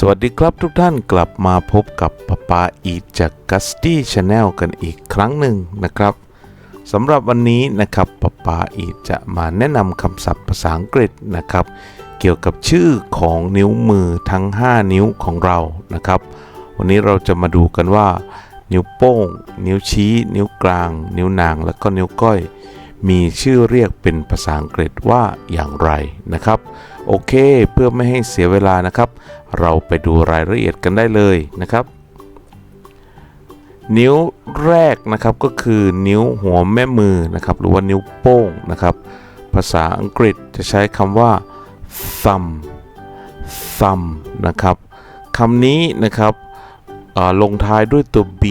สวัสดีครับทุกท่านกลับมาพบกับปาปาอีจากกัสตี้ชาแนลกันอีกครั้งหนึ่งนะครับสำหรับวันนี้นะครับปาปาอีจะมาแนะนำคำศัพท์ภาษาอังกฤษนะครับ เกี่ยวกับชื่อของนิ้วมือทั้ง 5 นิ้วของเรานะครับ วันนี้เราจะมาดูกันว่า นิ้วโป้ง นิ้วชี้ นิ้วกลาง นิ้วนาง และก็นิ้วก้อย มีชื่อเรียกเป็นภาษาอังกฤษว่าอย่างไรนะครับ โอเค เพื่อไม่ให้เสียเวลานะครับ เราไปดูรายละเอียดกันได้เลยนะครับ นิ้วแรกนะครับก็คือนิ้วหัวแม่มือนะครับ หรือว่านิ้วโป้งนะครับ ภาษาอังกฤษจะใช้คำว่า thumb thumb นะครับคำนี้นะครับลงท้ายด้วยตัว b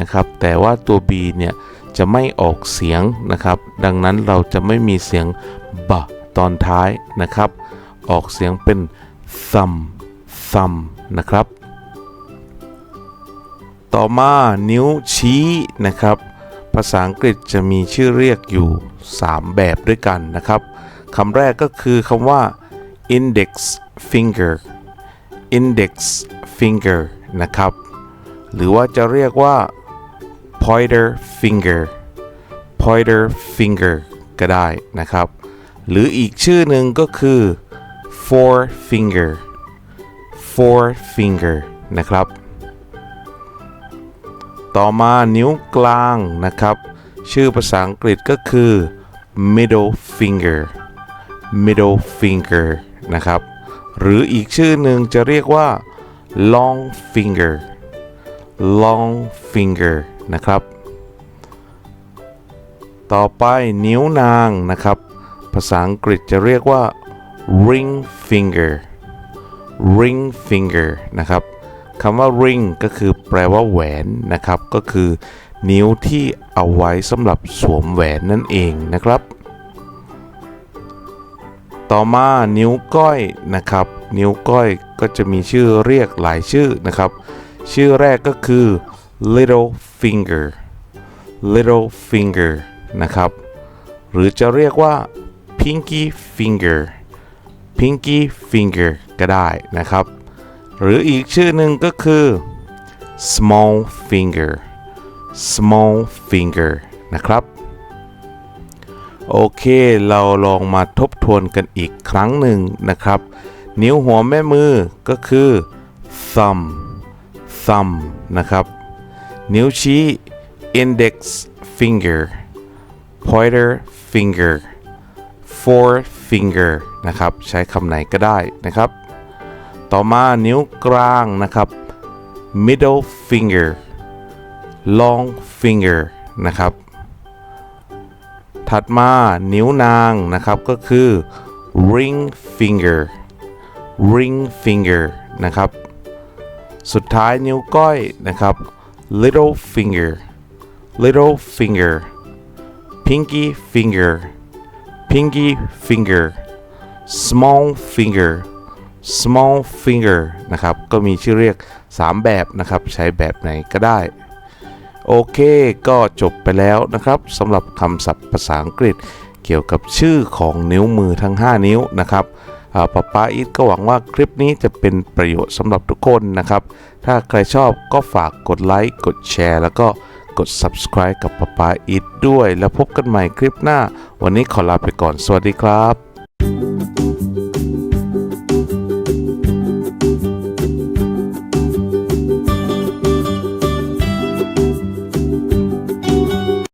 นะครับ แต่ว่าตัว b เนี่ย จะไม่ออกเสียงนะครับ ดังนั้นเราจะไม่มีเสียงบะตอนท้ายนะครับ ออกเสียงเป็น thumb thumb นะครับ ต่อมานิ้วชี้นะครับ ภาษาอังกฤษจะมีชื่อเรียกอยู่ 3 แบบด้วยกันนะครับคำแรกก็คือคำว่า index finger index finger นะครับ หรือว่าจะเรียกว่า pointer finger pointer finger ก็ได้นะครับ หรืออีกชื่อหนึ่งก็คือ four finger four finger นะครับ ต่อมานิ้วกลางนะครับ ชื่อภาษาอังกฤษก็คือ middle finger middle finger นะครับ หรืออีกชื่อหนึ่งจะเรียกว่า long finger long finger นะครับ ต่อไปนิ้วนางนะครับ ภาษาอังกฤษจะเรียกว่า ring finger ring finger นะครับคำว่า ring ก็คือแปลว่าแหวนนะครับ ก็คือนิ้วที่เอาไว้สำหรับสวมแหวนนั่นเองนะครับ ต่อมานิ้วก้อยนะครับ นิ้วก้อยก็จะมีชื่อเรียกหลายชื่อนะครับ ชื่อแรกก็คือ little finger little finger นะครับ หรือจะเรียกว่า pinky finger pinky finger ก็ได้นะครับ หรืออีกชื่อหนึ่งก็คือ small finger small finger นะครับ โอเค เราลองมาทบทวนกันอีกครั้งหนึ่งนะครับ นิ้วหัวแม่มือก็คือ thumb thumb นะครับ นิ้วชี้ index finger pointer finger forefinger นะครับ ใช้คำไหนก็ได้นะครับ ต่อมานิ้วกลางนะครับ middle finger long finger นะครับ ถัดมานิ้วนางนะครับก็คือ ring finger ring finger นะครับ สุดท้ายนิ้วก้อยนะครับ little finger little finger pinky finger pinky finger small finger small finger นะครับ ก็มีชื่อเรียก 3 แบบนะครับ ใช้แบบไหนก็ได้ โอเค ก็จบไปแล้วนะครับสำหรับคำศัพท์ภาษาอังกฤษเกี่ยวกับชื่อของนิ้วมือทั้ง 5 นิ้วนะครับ ป๊าป๊าอีทก็หวังว่าคลิปนี้จะเป็นประโยชน์สำหรับทุกคนนะครับ ถ้าใครชอบก็ฝากกดไลค์กดแชร์ แล้วก็กด subscribe กับป๊าป๊าอีทด้วย แล้วพบกันใหม่คลิปหน้า วันนี้ขอลาไปก่อนสวัสดีครับ